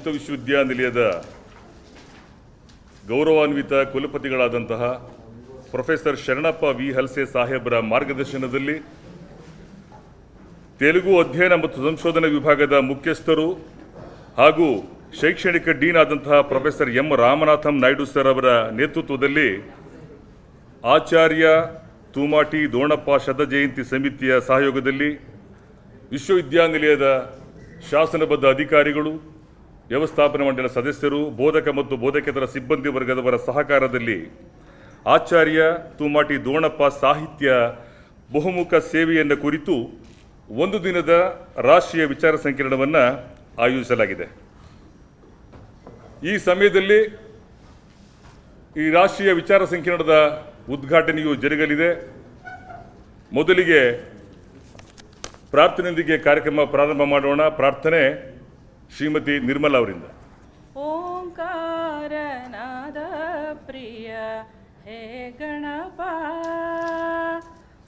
ಮುಕ್ತ ವಿಶ್ವವಿದ್ಯಾನಿಲಯದ ಗೌರವಾನ್ವಿತ ಕುಲಪತಿಗಳಾದಂತಹ ಪ್ರೊಫೆಸರ್ ಶರಣಪ್ಪ ವಿ ಹಲ್ಸೆ ಸಾಹೇಬರ ಮಾರ್ಗದರ್ಶನದಲ್ಲಿ ತೆಲುಗು ಅಧ್ಯಯನ ಮತ್ತು ಸಂಶೋಧನಾ ವಿಭಾಗದ ಮುಖ್ಯಸ್ಥರು ಹಾಗೂ ಶೈಕ್ಷಣಿಕ ಡೀನ್ ಆದಂತಹ professor M Ramanatham Naidu sir ಅವರ ನೇತೃತ್ವದಲ್ಲಿ ಆಚಾರ್ಯ ತೂಮಾಟಿ ದೋಣಪ್ಪ ಶತಜಯಂತಿ ಸಮಿತಿಯ ಸಹಯೋಗದಲ್ಲಿ ವಿಶ್ವವಿದ್ಯಾನಿಲಯದ ಶಾಸನಬದ್ಧ ಅಧಿಕಾರಿಗಳು ವ್ಯವಸ್ಥಾಪನಾ ಮಂಡಳ ಸದಸ್ಯರು, ಬೋಧಕ ಮತ್ತು ಬೋಧಕೇತರ ಸಿಬ್ಬಂದಿ ವರ್ಗದವರ ಸಹಕಾರದಲ್ಲಿ ಆಚಾರ್ಯ ತೂಮಾಟಿ ದೋಣಪ್ಪ ಸಾಹಿತ್ಯ ಬಹುಮುಖ ಸೇವೆಯನ್ನು ಕುರಿತು ಒಂದು ದಿನದ ರಾಷ್ಟ್ರೀಯ ವಿಚಾರ ಸಂಕಿರಣವನ್ನು ಆಯೋಜಿಸಲಾಗಿದೆ. ಈ ಸಮಯದಲ್ಲಿ ಈ ರಾಷ್ಟ್ರೀಯ ವಿಚಾರ ಸಂಕಿರಣದ ಉದ್ಘಾಟನೆಯು ಜರುಗಲಿದೆ. ಮೊದಲಿಗೆ ಪ್ರಾರ್ಥನೆಯೊಂದಿಗೆ ಕಾರ್ಯಕ್ರಮ ಪ್ರಾರಂಭ ಮಾಡೋಣ. ಪ್ರಾರ್ಥನೆ ಶ್ರೀಮತಿ ನಿರ್ಮಲ ಅವರಿಂದ. ಓಂಕಾರನಾದ ಪ್ರಿಯ, ಹೇ ಗಣಪ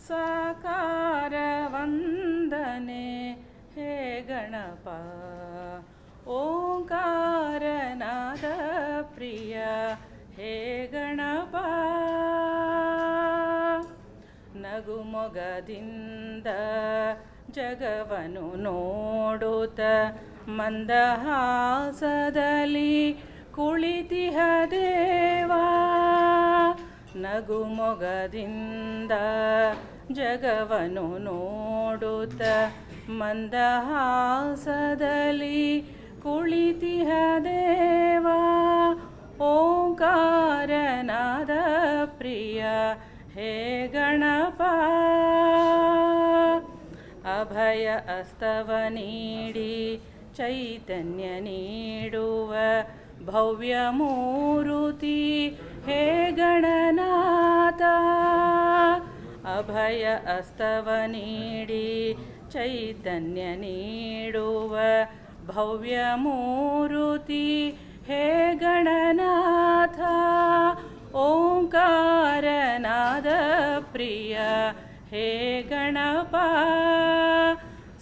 ಸಾಕಾರ ವಂದನೆ ಹೇ ಗಣಪ. ಓಂಕಾರನಾದ ಪ್ರಿಯ, ಹೇ ಗಣಪ, ನಗುಮೊಗದಿಂದ ಜಗವನು ನೋಡುತ್ತ ಮಂದಹಾಸದಲ್ಲಿ ಕುಳಿತಿಹ ದೇವಾ ನಗುಮೊಗದಿಂದ ಜಗವನು ನೋಡುತ್ತ ಮಂದಹಾಸದಲ್ಲಿ ಕುಳಿತಿಹ ದೇವಾ, ಓಂಕಾರನಾದ ಪ್ರಿಯ, ಹೇ ಗಣಪ, ಅಭಯ ಅಸ್ತವ ನೀಡಿ ಚೈತನ್ಯ ನೀಡುವ ಭವ್ಯ ಮೂರುತಿ ಹೇ ಗಣನಾಥ ಅಭಯ ಅಸ್ತವ ನೀಡಿ ಚೈತನ್ಯ ನೀಡುವ ಭವ್ಯ ಮೂರುತಿ ಹೇ ಗಣನಾಥ ಓಂಕಾರನಾದ ಪ್ರಿಯ ಹೇ ಗಣಪ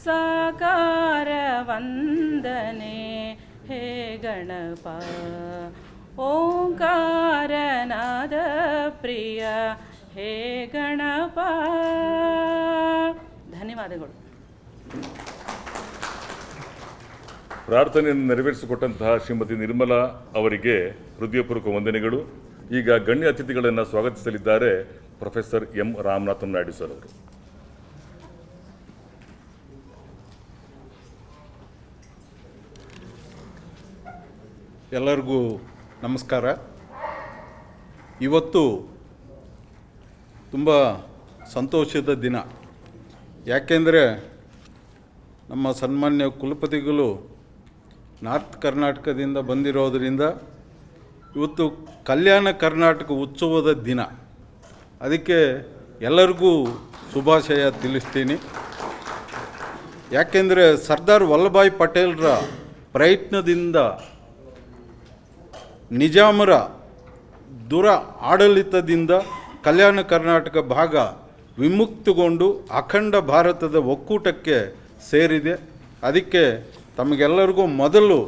ಸಾಕಾರ ವಂದನೆ. ಹೇ ಗಣಪ, ಓಂಕಾರನಾದ ಪ್ರಿಯ, ಹೇ ಗಣಪ. ಧನ್ಯವಾದಗಳು. ಪ್ರಾರ್ಥನೆಯನ್ನು ನೆರವೇರಿಸಿಕೊಟ್ಟಂತಹ ಶ್ರೀಮತಿ ನಿರ್ಮಲಾ ಅವರಿಗೆ ಹೃದಯಪೂರ್ವಕ ವಂದನೆಗಳು. ಈಗ ಗಣ್ಯ ಅತಿಥಿಗಳನ್ನು ಸ್ವಾಗತಿಸಲಿದ್ದಾರೆ professor M Ramanathan Naidu sir ಅವರು. ಎಲ್ಲರಿಗೂ ನಮಸ್ಕಾರ. ಇವತ್ತು ತುಂಬ ಸಂತೋಷದ ದಿನ. ಯಾಕೆಂದರೆ ನಮ್ಮ ಸನ್ಮಾನ್ಯ ಕುಲಪತಿಗಳು ನಾರ್ತ್ ಕರ್ನಾಟಕದಿಂದ ಬಂದಿರೋದರಿಂದ ಇವತ್ತು ಕಲ್ಯಾಣ ಕರ್ನಾಟಕ ಉತ್ಸವದ ದಿನ. ಅದಕ್ಕೆ ಎಲ್ಲರಿಗೂ ಶುಭಾಶಯ ತಿಳಿಸ್ತೀನಿ. ಯಾಕೆಂದರೆ ಸರ್ದಾರ್ ವಲ್ಲಭಾಯ್ ಪಟೇಲ್ರ ಪ್ರಯತ್ನದಿಂದ ನಿಜಾಮರ ದುರ ಆಡಳಿತದಿಂದ ಕಲ್ಯಾಣ ಕರ್ನಾಟಕ ಭಾಗ ವಿಮುಕ್ತಗೊಂಡು ಅಖಂಡ ಭಾರತದ ಒಕ್ಕೂಟಕ್ಕೆ ಸೇರಿದೆ. ಅದಕ್ಕೆ ತಮಗೆಲ್ಲರಿಗೂ ಮೊದಲು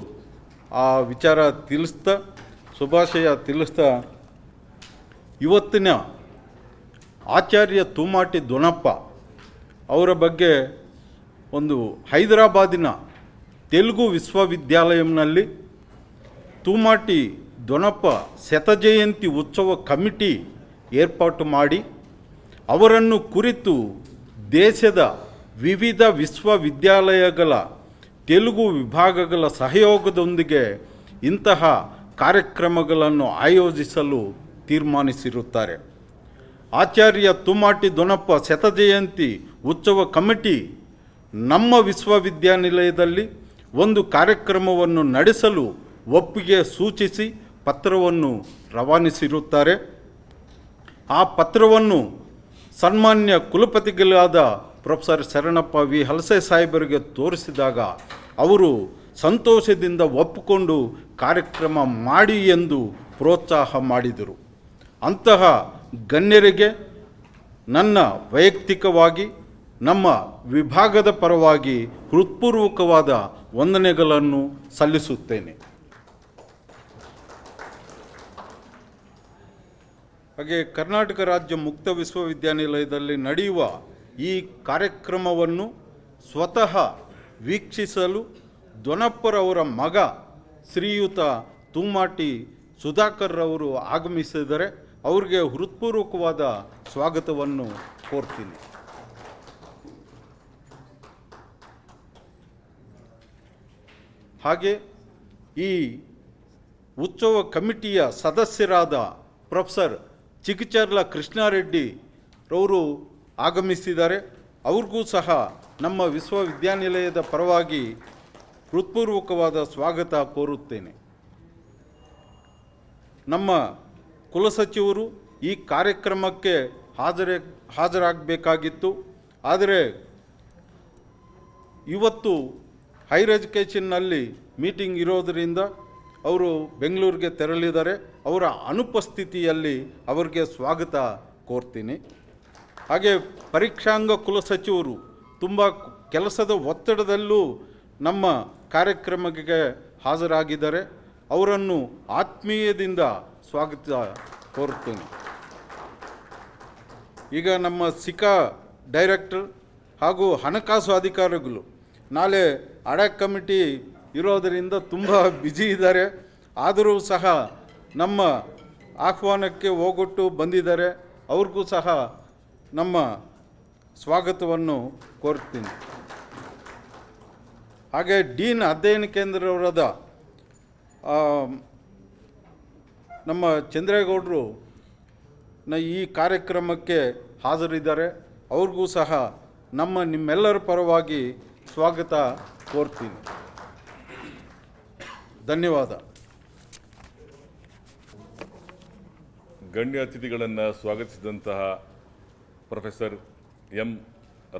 ಆ ವಿಚಾರ ತಿಳಿಸ್ತಾ, ಶುಭಾಶಯ ತಿಳಿಸ್ತಾ, ಇವತ್ತಿನ ಆಚಾರ್ಯ ತುಮಾಟಿ ದೊಣಪ್ಪ ಅವರ ಬಗ್ಗೆ ಒಂದು ಹೈದರಾಬಾದಿನ ತೆಲುಗು ವಿಶ್ವವಿದ್ಯಾಲಯಂನಲ್ಲಿ ತೂಮಾಟಿ ದೊಣಪ್ಪ ಶತಜಯಂತಿ ಉತ್ಸವ ಕಮಿಟಿ ಏರ್ಪಾಟು ಮಾಡಿ ಅವರನ್ನು ಕುರಿತು ದೇಶದ ವಿವಿಧ ವಿಶ್ವವಿದ್ಯಾಲಯಗಳ, ತೆಲುಗು ವಿಭಾಗಗಳ ಸಹಯೋಗದೊಂದಿಗೆ ಇಂತಹ ಕಾರ್ಯಕ್ರಮಗಳನ್ನು ಆಯೋಜಿಸಲು ತೀರ್ಮಾನಿಸಿರುತ್ತಾರೆ. ಆಚಾರ್ಯ ತುಮಾಟಿ ದೊನಪ್ಪ ಶತಜಯಂತಿ ಉತ್ಸವ ಕಮಿಟಿ ನಮ್ಮ ವಿಶ್ವವಿದ್ಯಾನಿಲಯದಲ್ಲಿ ಒಂದು ಕಾರ್ಯಕ್ರಮವನ್ನು ನಡೆಸಲು ಒಪ್ಪಿಗೆ ಸೂಚಿಸಿ ಪತ್ರವನ್ನು ರವಾನಿಸಿರುತ್ತಾರೆ. ಆ ಪತ್ರವನ್ನು ಸನ್ಮಾನ್ಯ ಕುಲಪತಿಗಳಾದ ಪ್ರೊಫೆಸರ್ ಶರಣಪ್ಪ ವಿ. ಹಲಸೆ ಸಾಹೇಬರಿಗೆ ತೋರಿಸಿದಾಗ ಅವರು ಸಂತೋಷದಿಂದ ಒಪ್ಪಿಕೊಂಡು ಕಾರ್ಯಕ್ರಮ ಮಾಡಿ ಎಂದು ಪ್ರೋತ್ಸಾಹ ಮಾಡಿದರು. ಅಂತಹ ಗಣ್ಯರಿಗೆ ನನ್ನ ವೈಯಕ್ತಿಕವಾಗಿ, ನಮ್ಮ ವಿಭಾಗದ ಪರವಾಗಿ ಹೃತ್ಪೂರ್ವಕವಾದ ವಂದನೆಗಳನ್ನು ಸಲ್ಲಿಸುತ್ತೇನೆ. ಹಾಗೆ ಕರ್ನಾಟಕ ರಾಜ್ಯ ಮುಕ್ತ ವಿಶ್ವವಿದ್ಯಾನಿಲಯದಲ್ಲಿ ನಡೆಯುವ ಈ ಕಾರ್ಯಕ್ರಮವನ್ನು ಸ್ವತಃ ವೀಕ್ಷಿಸಲು ಅವರ ಮಗ ಶ್ರೀಯುತ ತೂಮಾಟಿ ಸುಧಾಕರ್ ಅವರು ಆಗಮಿಸಿದರೆ ಅವರಿಗೆ ಹೃತ್ಪೂರ್ವಕವಾದ ಸ್ವಾಗತವನ್ನು ಕೋರ್ತೀನಿ. ಹಾಗೆ ಈ ಉತ್ಸವ ಕಮಿಟಿಯ ಸದಸ್ಯರಾದ ಪ್ರೊಫೆಸರ್ ಚಿಕಿಚರ್ಲ ಕೃಷ್ಣಾರೆಡ್ಡಿ ರವರು ಆಗಮಿಸಿದ್ದಾರೆ. ಅವ್ರಿಗೂ ಸಹ ನಮ್ಮ ವಿಶ್ವವಿದ್ಯಾನಿಲಯದ ಪರವಾಗಿ ಹೃತ್ಪೂರ್ವಕವಾದ ಸ್ವಾಗತ ಕೋರುತ್ತೇನೆ. ನಮ್ಮ ಕುಲಸಚಿವರು ಈ ಕಾರ್ಯಕ್ರಮಕ್ಕೆ ಹಾಜರೇ, ಹಾಜರಾಗಬೇಕಾಗಿತ್ತು. ಆದರೆ ಇವತ್ತು ಹೈರ್ ಎಜುಕೇಷನ್ನಲ್ಲಿ ಮೀಟಿಂಗ್ ಇರೋದರಿಂದ ಅವರು ಬೆಂಗಳೂರಿಗೆ ತೆರಳಿದ್ದಾರೆ. ಅವರ ಅನುಪಸ್ಥಿತಿಯಲ್ಲಿ ಅವರಿಗೆ ಸ್ವಾಗತ ಕೋರ್ತೀನಿ. ಹಾಗೆ ಪರೀಕ್ಷಾಂಗ ಕುಲಸಚಿವರು ತುಂಬ ಕೆಲಸದ ಒತ್ತಡದಲ್ಲೂ ನಮ್ಮ ಕಾರ್ಯಕ್ರಮಕ್ಕೆ ಹಾಜರಾಗಿದ್ದಾರೆ. ಅವರನ್ನು ಆತ್ಮೀಯದಿಂದ ಸ್ವಾಗತ ಕೋರುತ್ತೇನೆ ಈಗ ನಮ್ಮ ಸಿಕಾ ಡೈರೆಕ್ಟರ್ ಹಾಗೂ ಹಣಕಾಸು ಅಧಿಕಾರಿಗಳು ನಾಳೆ ಅಡಕ್ ಕಮಿಟಿ ಇರೋದರಿಂದ ತುಂಬ ಬ್ಯುಸಿ ಇದ್ದಾರೆ. ಆದರೂ ಸಹ ನಮ್ಮ ಆಹ್ವಾನಕ್ಕೆ ಹೋಗೊಟ್ಟು ಬಂದಿದ್ದಾರೆ, ಅವ್ರಿಗೂ ಸಹ ನಮ್ಮ ಸ್ವಾಗತವನ್ನು ಕೋರ್ತೀನಿ ಹಾಗೆ ಡೀನ್ ಅಧ್ಯಯನ ಕೇಂದ್ರವರಾದ ನಮ್ಮ ಚಂದ್ರೇಗೌಡರು ನ ಈ ಕಾರ್ಯಕ್ರಮಕ್ಕೆ ಹಾಜರಿದ್ದಾರೆ, ಅವ್ರಿಗೂ ಸಹ ನಮ್ಮ ನಿಮ್ಮೆಲ್ಲರ ಪರವಾಗಿ ಸ್ವಾಗತ ಕೋರ್ತೀನಿ. ಧನ್ಯವಾದ. ಗಣ್ಯ ಅತಿಥಿಗಳನ್ನು ಸ್ವಾಗತಿಸಿದಂತಹ professor M.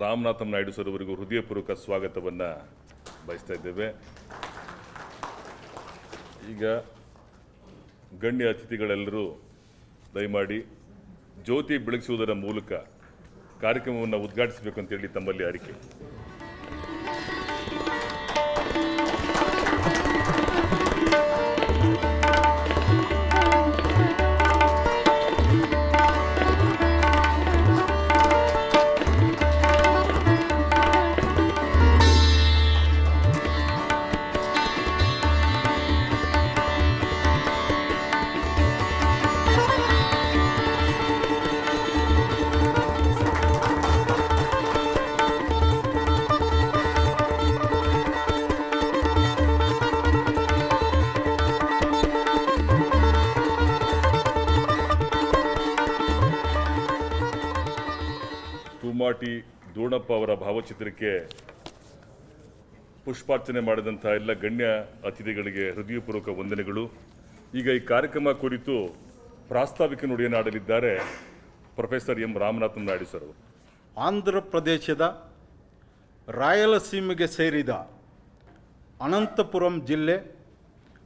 Ramanatham Naidu sir ಅವರಿಗೂ ಹೃದಯಪೂರ್ವಕ ಸ್ವಾಗತವನ್ನು ಬಯಸ್ತಾ ಇದ್ದೇವೆ. ಈಗ ಗಣ್ಯ ಅತಿಥಿಗಳೆಲ್ಲರೂ ದಯಮಾಡಿ ಜ್ಯೋತಿ ಬೆಳಗಿಸುವುದರ ಮೂಲಕ ಕಾರ್ಯಕ್ರಮವನ್ನು ಉದ್ಘಾಟಿಸಬೇಕು ಅಂತೇಳಿ ತಮ್ಮಲ್ಲಿ ಅರಿಕೆ. ತೂಮಾಟಿ ದೂಣಪ್ಪ ಅವರ ಭಾವಚಿತ್ರಕ್ಕೆ ಪುಷ್ಪಾರ್ಚನೆ ಮಾಡಿದಂಥ ಎಲ್ಲ ಗಣ್ಯ ಅತಿಥಿಗಳಿಗೆ ಹೃದಯಪೂರ್ವಕ ವಂದನೆಗಳು. ಈಗ ಈ ಕಾರ್ಯಕ್ರಮ ಕುರಿತು ಪ್ರಾಸ್ತಾವಿಕ ನುಡಿಯನ್ನಾಡಲಿದ್ದಾರೆ professor M Ramanathan Naidu sir Andhra ಪ್ರದೇಶದ ರಾಯಲಸೀಮೆಗೆ ಸೇರಿದ ಅನಂತಪುರಂ ಜಿಲ್ಲೆ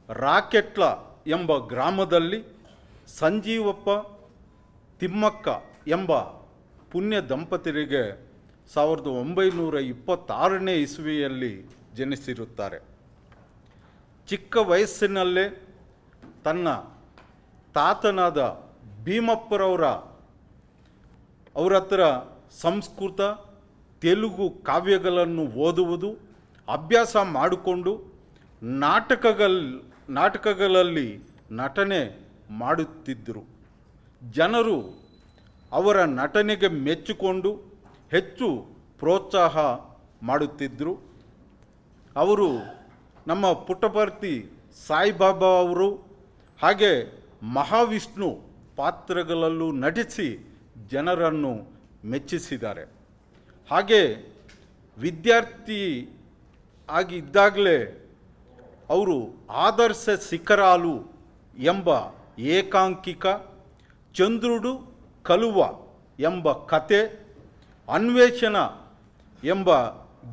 ರಾಕೆಟ್ಲ ಎಂಬ ಗ್ರಾಮದಲ್ಲಿ ಸಂಜೀವಪ್ಪ ತಿಮ್ಮಕ್ಕ ಎಂಬ ಪುಣ್ಯ ದಂಪತಿರಿಗೆ ಸಾವಿರದ ಒಂಬೈನೂರ ಇಪ್ಪತ್ತಾರನೇ ಇಸ್ವಿಯಲ್ಲಿ ಜನಿಸಿರುತ್ತಾರೆ. ಚಿಕ್ಕ ವಯಸ್ಸಿನಲ್ಲೇ ತನ್ನ ತಾತನಾದ ಭೀಮಪ್ಪರವರ, ಅವರ ಹತ್ರ ಸಂಸ್ಕೃತ, ತೆಲುಗು ಕಾವ್ಯಗಳನ್ನು ಓದುವುದು, ಅಭ್ಯಾಸ ಮಾಡಿಕೊಂಡು ನಾಟಕಗಳ ನಾಟಕಗಳಲ್ಲಿ ನಟನೆ ಮಾಡುತ್ತಿದ್ದರು. ಜನರು ಅವರ ನಟನೆಗೆ ಮೆಚ್ಚಿಕೊಂಡು ಹೆಚ್ಚು ಪ್ರೋತ್ಸಾಹ ಮಾಡುತ್ತಿದ್ದರು ಅವರು ನಮ್ಮ ಪುಟ್ಟಪರ್ತಿ ಸಾಯಿಬಾಬಾ ಅವರು ಹಾಗೆ ಮಹಾವಿಷ್ಣು ಪಾತ್ರಗಳಲ್ಲೂ ನಟಿಸಿ ಜನರನ್ನು ಮೆಚ್ಚಿಸಿದ್ದಾರೆ. ಹಾಗೆ ವಿದ್ಯಾರ್ಥಿ ಆಗಿದ್ದಾಗಲೇ ಅವರು ಆದರ್ಶ ಶಿಖರಾಲು ಎಂಬ ಏಕಾಂಕಿಕ ಚಂದ್ರುಡು ಕಲುವ ಎಂಬ ಕತೆ, ಅನ್ವೇಷಣ ಎಂಬ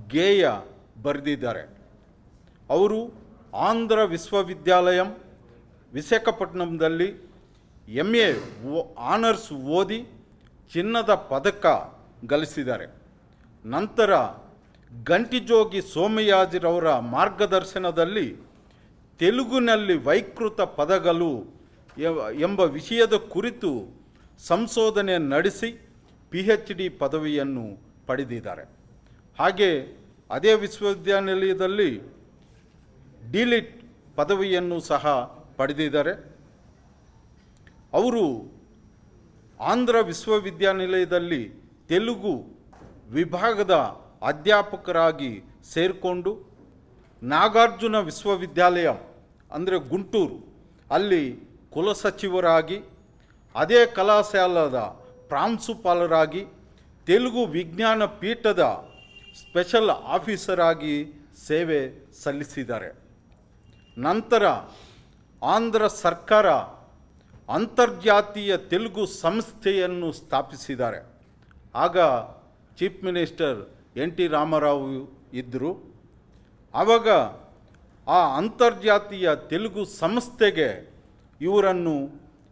ಗೇಯ ಬರೆದಿದ್ದಾರೆ. ಅವರು ಆಂಧ್ರ ವಿಶ್ವವಿದ್ಯಾಲಯಂ, ವಿಶಾಖಪಟ್ಟಣಂದಲ್ಲಿ ಎಂ ಎ ಆನರ್ಸ್ ಓದಿ ಚಿನ್ನದ ಪದಕ ಗಳಿಸಿದ್ದಾರೆ. ನಂತರ ಗಂಟಿಜೋಗಿ ಸೋಮಯಾಜಿರವರ ಮಾರ್ಗದರ್ಶನದಲ್ಲಿ ತೆಲುಗಿನಲ್ಲಿ ವೈಕೃತ ಪದಗಳು ಎಂಬ ವಿಷಯದ ಕುರಿತು ಸಂಶೋಧನೆ ನಡೆಸಿ ಪಿ ಹೆಚ್ ಡಿ ಪದವಿಯನ್ನು ಪಡೆದಿದ್ದಾರೆ. ಹಾಗೆ ಅದೇ ವಿಶ್ವವಿದ್ಯಾನಿಲಯದಲ್ಲಿ ಡಿಲಿಟ್ ಪದವಿಯನ್ನು ಸಹ ಪಡೆದಿದ್ದಾರೆ. ಅವರು ಆಂಧ್ರ ವಿಶ್ವವಿದ್ಯಾನಿಲಯದಲ್ಲಿ ತೆಲುಗು ವಿಭಾಗದ ಅಧ್ಯಾಪಕರಾಗಿ ಸೇರಿಕೊಂಡು ನಾಗಾರ್ಜುನ ವಿಶ್ವವಿದ್ಯಾಲಯ, ಅಂದರೆ ಗುಂಟೂರು, ಅಲ್ಲಿ ಕುಲಸಚಿವರಾಗಿ ಅದೇ ಕಲಾಶಾಲದ ಪ್ರಾಂಶುಪಾಲರಾಗಿ, ತೆಲುಗು ವಿಜ್ಞಾನ ಪೀಠದ ಸ್ಪೆಷಲ್ ಆಫೀಸರ್ ಆಗಿ ಸೇವೆ ಸಲ್ಲಿಸಿದ್ದಾರೆ. ನಂತರ ಆಂಧ್ರ ಸರ್ಕಾರ ಅಂತರ್ಜಾತೀಯ ತೆಲುಗು ಸಂಸ್ಥೆಯನ್ನು ಸ್ಥಾಪಿಸಿದ್ದಾರೆ. ಆಗ chief minister N T Ramarao ಇದ್ದರು ಆವಾಗ ಆ ಅಂತರ್ಜಾತೀಯ ತೆಲುಗು ಸಂಸ್ಥೆಗೆ ಇವರನ್ನು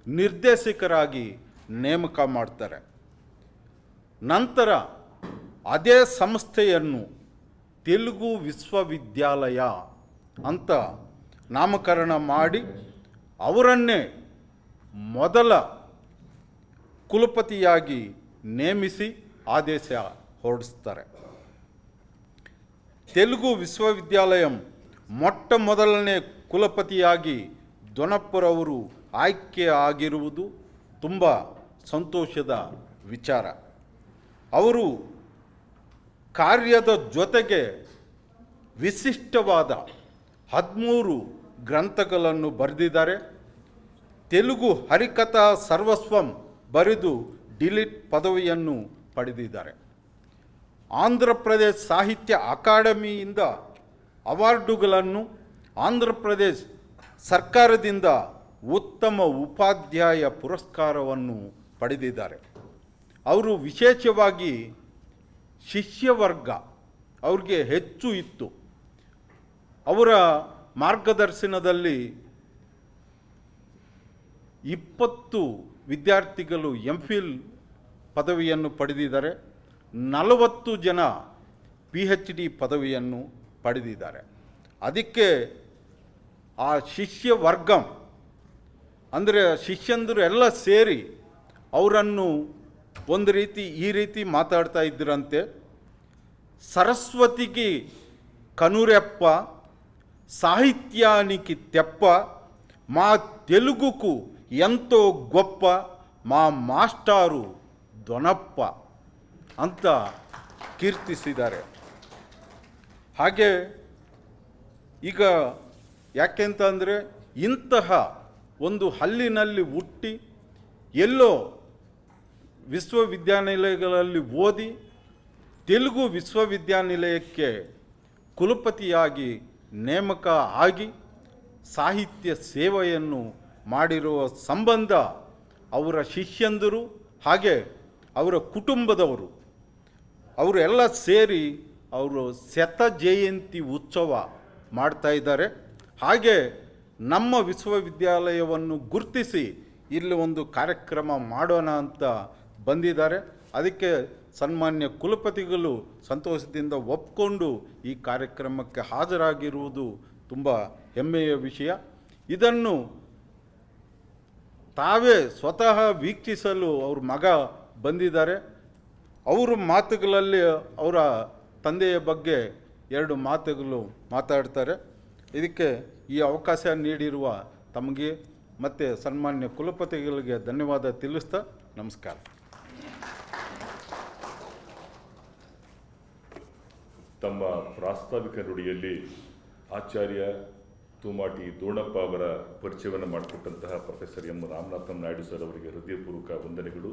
ನಿರ್ದೇಶಕರಾಗಿ ನೇಮಕ ಮಾಡ್ತಾರೆ. ನಂತರ ಅದೇ ಸಂಸ್ಥೆಯನ್ನು ತೆಲುಗು ವಿಶ್ವವಿದ್ಯಾಲಯ ಅಂತ ನಾಮಕರಣ ಮಾಡಿ ಅವರನ್ನೇ ಮೊದಲ ಕುಲಪತಿಯಾಗಿ ನೇಮಿಸಿ ಆದೇಶ ಹೊರಡಿಸ್ತಾರೆ. ತೆಲುಗು ವಿಶ್ವವಿದ್ಯಾಲಯ ಮೊಟ್ಟ ಮೊದಲನೇ ಕುಲಪತಿಯಾಗಿ ದೊನಪ್ಪರವರು ಆಯ್ಕೆ ಆಗಿರುವುದು ತುಂಬ ಸಂತೋಷದ ವಿಚಾರ. ಅವರು ಕಾರ್ಯದ ಜೊತೆಗೆ ವಿಶಿಷ್ಟವಾದ ಹದಿಮೂರು ಗ್ರಂಥಗಳನ್ನು ಬರೆದಿದ್ದಾರೆ. ತೆಲುಗು ಹರಿಕಥಾ ಸರ್ವಸ್ವಂ ಬರೆದು ಡಿಲಿಟ್ ಪದವಿಯನ್ನು ಪಡೆದಿದ್ದಾರೆ. ಆಂಧ್ರ ಪ್ರದೇಶ್ ಸಾಹಿತ್ಯ ಅಕಾಡೆಮಿಯಿಂದ ಅವಾರ್ಡುಗಳನ್ನು ಆಂಧ್ರ ಪ್ರದೇಶ್ ಸರ್ಕಾರದಿಂದ ಉತ್ತಮ ಉಪಾಧ್ಯಾಯ ಪುರಸ್ಕಾರವನ್ನು ಪಡೆದಿದ್ದಾರೆ. ಅವರು ವಿಶೇಷವಾಗಿ ಶಿಷ್ಯವರ್ಗ ಅವ್ರಿಗೆ ಹೆಚ್ಚು ಇತ್ತು. ಅವರ ಮಾರ್ಗದರ್ಶನದಲ್ಲಿ ಇಪ್ಪತ್ತು ವಿದ್ಯಾರ್ಥಿಗಳು ಎಂ ಫಿಲ್ ಪದವಿಯನ್ನು ಪಡೆದಿದ್ದಾರೆ. ನಲವತ್ತು ಜನ ಪಿ ಹೆಚ್ ಡಿ ಪದವಿಯನ್ನು ಪಡೆದಿದ್ದಾರೆ. ಅದಕ್ಕೆ ಆ ಶಿಷ್ಯ ವರ್ಗಂ ಅಂದರೆ ಶಿಷ್ಯಂದರು ಎಲ್ಲ ಸೇರಿ ಅವರನ್ನು ಒಂದು ರೀತಿ ಈ ರೀತಿ ಮಾತಾಡ್ತಾ ಇದ್ದರಂತೆ సరస్వతికి కనురెప్ప సాహిత్యానికి తెప్ప మా తెలుగుకు ఎంతో గొప్ప మా ಮಾಸ್ಟಾರು ದೊನಪ್ಪ ಅಂತ ಕೀರ್ತಿಸಿದ್ದಾರೆ ಹಾಗೆ ಈಗ ಯಾಕೆಂತ ಅಂದರೆ ಇಂತಹ ಒಂದು ಹಲ್ಲಿನಲ್ಲಿ ಹುಟ್ಟಿ ಎಲ್ಲೋ ವಿಶ್ವವಿದ್ಯಾನಿಲಯಗಳಲ್ಲಿ ಓದಿ ತೆಲುಗು ವಿಶ್ವವಿದ್ಯಾನಿಲಯಕ್ಕೆ ಕುಲಪತಿಯಾಗಿ ನೇಮಕ ಆಗಿ ಸಾಹಿತ್ಯ ಸೇವೆಯನ್ನು ಮಾಡಿರುವ ಸಂಬಂಧ ಅವರ ಶಿಷ್ಯಂದರು ಹಾಗೆ ಅವರ ಕುಟುಂಬದವರು. ಅವರೆಲ್ಲ ಸೇರಿ ಅವರು ಶತ ಜಯಂತಿ ಉತ್ಸವ ಮಾಡ್ತಾ ಇದ್ದಾರೆ. ಹಾಗೆ ನಮ್ಮ ವಿಶ್ವವಿದ್ಯಾಲಯವನ್ನು ಗುರುತಿಸಿ ಇಲ್ಲಿ ಒಂದು ಕಾರ್ಯಕ್ರಮ ಮಾಡೋಣ ಅಂತ ಬಂದಿದ್ದಾರೆ. ಅದಕ್ಕೆ ಸನ್ಮಾನ್ಯ ಕುಲಪತಿಗಳು ಸಂತೋಷದಿಂದ ಒಪ್ಕೊಂಡು ಈ ಕಾರ್ಯಕ್ರಮಕ್ಕೆ ಹಾಜರಾಗಿರುವುದು ತುಂಬ ಹೆಮ್ಮೆಯ ವಿಷಯ. ಇದನ್ನು ತಾವೇ ಸ್ವತಃ ವೀಕ್ಷಿಸಲು ಅವ್ರ ಮಗ ಬಂದಿದ್ದಾರೆ. ಅವರ ಮಾತುಗಳಲ್ಲಿ ಅವರ ತಂದೆಯ ಬಗ್ಗೆ ಎರಡು ಮಾತುಗಳು ಮಾತಾಡ್ತಾರೆ. ಇದಕ್ಕೆ ಈ ಅವಕಾಶ ನೀಡಿರುವ ತಮಗೆ ಮತ್ತು ಸನ್ಮಾನ್ಯ ಕುಲಪತಿಗಳಿಗೆ ಧನ್ಯವಾದ ತಿಳಿಸ್ತಾ ನಮಸ್ಕಾರ. ತಮ್ಮ ಪ್ರಾಸ್ತಾವಿಕ ನುಡಿಯಲ್ಲಿ ಆಚಾರ್ಯ ತೂಮಾಟಿ ದೋಣಪ್ಪ ಅವರ ಪರಿಚಯವನ್ನು ಮಾಡಿಕೊಟ್ಟಂತಹ professor M. Ramanathan Naidu sir ಅವರಿಗೆ ಹೃದಯಪೂರ್ವಕ ವಂದನೆಗಳು.